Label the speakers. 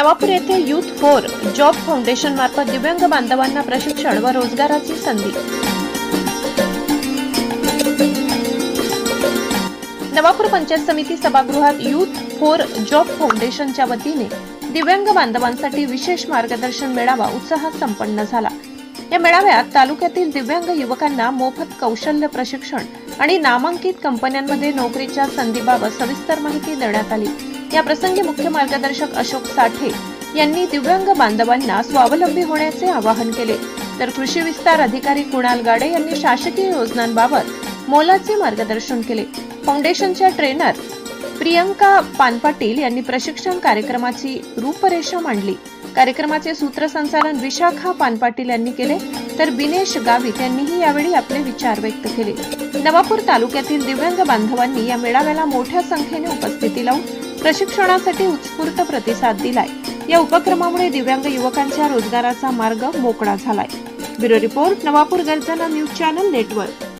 Speaker 1: नवापूर येथे youth four job foundation मार्फत दिव्यांग बांधवांना प्रशिक्षण व रोजगाराची संधी. नवापूर पंचायत समिती सभागृहात युथ फोर जॉब फाउंडेशनच्या वतीने दिव्यांग बांधवांसाठी विशेष मार्गदर्शन मेळावा उत्साहात संपन्न झाला. या मेळाव्यात तालुक्यातील दिव्यांग युवकांना मोफत कौशल्य प्रशिक्षण आणि नामांकित कंपन्यांमध्ये नोकरीच्या संधीबाबत सविस्तर माहिती देण्यात आली. या प्रसंगी मुख्य मार्गदर्शक अशोक साठे यांनी दिव्यांग बांधवांना स्वावलंबी होण्याचे आवाहन केले. तर कृषी विस्तार अधिकारी कुणाल गाडे यांनी शासकीय योजनांबाबत मोलाचे मार्गदर्शन केले. फाउंडेशनच्या ट्रेनर प्रियंका पानपाटील यांनी प्रशिक्षण कार्यक्रमाची रूपरेषा मांडली. कार्यक्रमाचे सूत्रसंचालन विशाखा पानपाटील यांनी केले. तर बिनेश गावित यांनीही यावेळी आपले विचार व्यक्त केले. नवापूर तालुक्यातील दिव्यांग बांधवांनी या मेळाव्याला मोठ्या संख्येने उपस्थिती लावून प्रशिक्षणासाठी उत्स्फूर्त प्रतिसाद दिलाय. या उपक्रमामुळे दिव्यांग युवकांच्या रोजगाराचा मार्ग मोकळा झालाय. ब्युरो रिपोर्ट नवापूर गर्जना न्यूज चॅनल नेटवर्क.